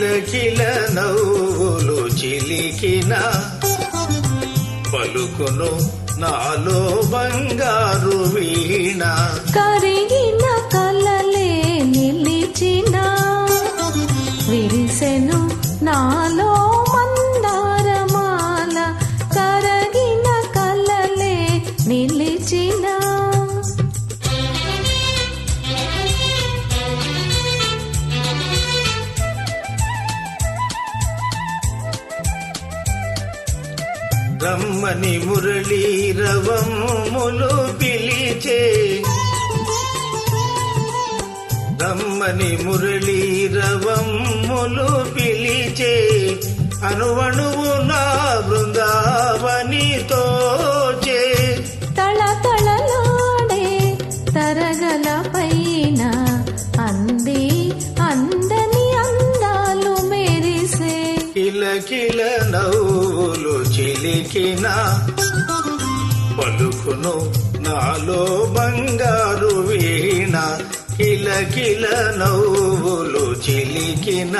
కిలకిల నవ్వులు చిలికిన పలుకును నాలో బంగారు వీణ. కరిగినా రమ్మని మురళీరవములు పిలిచే. రమ్మని మురళీరవములు పిలిచే. అనువణువు నా బృందావని తోచే తళతళలాడే తరగల పైన కిలకిల నవ్వులు చిలికిన పలుకును నాలో బంగారు వీణ కిలకిల నవ్వులు చిలికిన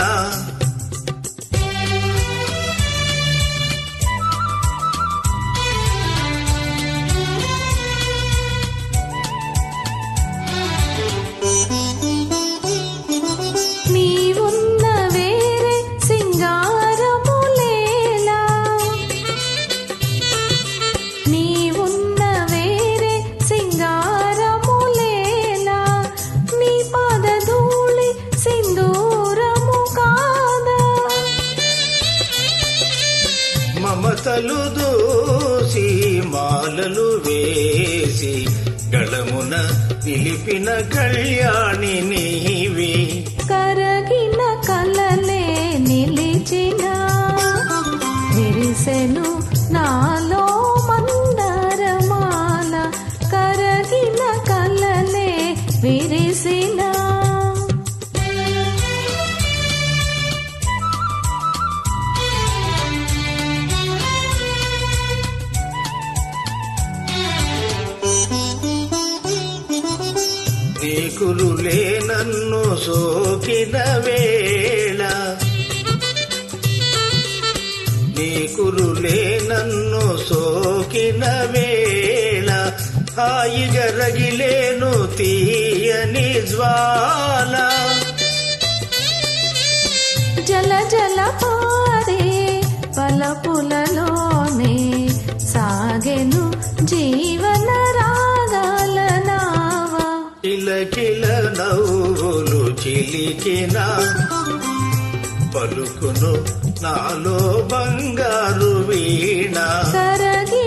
మమతలు దూసి మాలలు వేసి గళమున నిలిపిన కళ్యాణి నీవే. నీకురులే నన్ను సోకిన వేళ. నీకురులే నన్ను సోకిన వేళ. హాయిగా రగిలేను తీయని జ్వాల. జల జల పారే పలప కిల నవ్వులు చిలికిన పలుకును నాలో బంగారు వీణ. సరది